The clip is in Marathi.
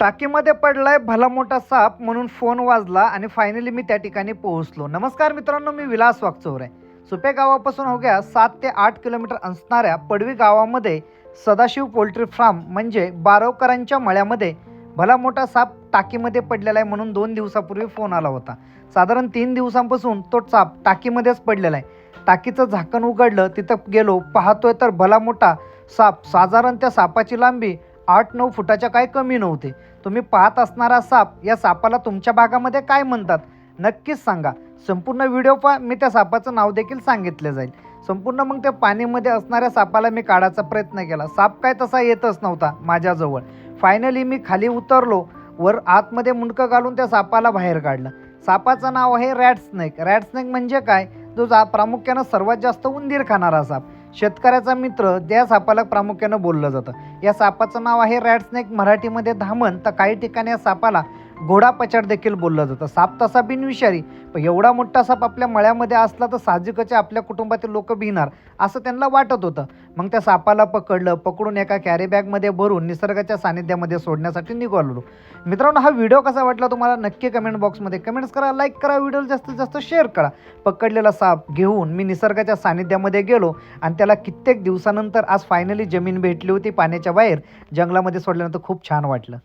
टाकीमध्ये पडलाय भला मोठा साप म्हणून फोन वाजला आणि फायनली मी त्या ठिकाणी पोहोचलो. नमस्कार मित्रांनो मी विलास वागचौर आहे. सुपे गावापासून अवघ्या सात ते आठ किलोमीटर असणाऱ्या पडवी गावामध्ये सदाशिव पोल्ट्री फार्म म्हणजे बारवकरांच्या मळ्यामध्ये भला मोठा साप टाकीमध्ये पडलेला आहे म्हणून दोन दिवसापूर्वी फोन आला होता. साधारण तीन दिवसांपासून तो साप टाकीमध्येच पडलेला आहे. टाकीचं झाकण उघडलं तिथं गेलो पाहतोय तर भला मोठा साप साधारण त्या सापाची लांबी आठ नऊ फुटाच्या काय कमी नव्हते. तुम्ही पाहत असणारा साप या सापाला तुमच्या भागामध्ये काय म्हणतात? नक्कीच सांगा. संपूर्ण व्हिडिओ पा मी त्या सापाचं नाव देखील सांगितलं जाईल. संपूर्ण मग त्या पाणीमध्ये असणाऱ्या सापाला मी काढायचा प्रयत्न केला. साप काय तसा येतच नव्हता माझ्याजवळ. फायनली मी खाली उतरलो वर आतमध्ये मुंडकं घालून त्या सापाला बाहेर काढलं. सापाचं नाव आहे रॅट स्नेक. रॅट स्नेक म्हणजे काय? जो जा प्रामुख्यानं सर्वात जास्त उंदीर खाणारा साप. शेतकऱ्याचा मित्र त्या सापाला प्रामुख्यानं बोललं जातं. या सापाचं नाव आहे रॅट स्नेक मराठीमध्ये धामण. तर काही ठिकाणी या सापाला घोडा पचाड देखील बोललं जातं. साप तसा बिनविषारी पण एवढा मोठा साप आपल्या मळ्यामध्ये असला तर साहजिकच आपल्या कुटुंबातील लोक भिणार असं त्यांना वाटत होतं. मग त्या सापाला पकडलं पकडून एका कॅरी बॅगमध्ये भरून निसर्गाच्या सानिध्यामध्ये सोडण्यासाठी निघालो. मित्रांनो हा व्हिडिओ कसा वाटला तुम्हाला? नक्की कमेंट बॉक्समध्ये कमेंट्स करा लाईक करा व्हिडिओ जास्तीत जास्त शेअर करा. पकडलेला साप घेऊन मी निसर्गाच्या सानिध्यामध्ये गेलो आणि त्याला कित्येक दिवसानंतर आज फायनली जमीन भेटली होती पाण्याच्या बाहेर. जंगलामध्ये सोडल्यानंतर खूप छान वाटलं.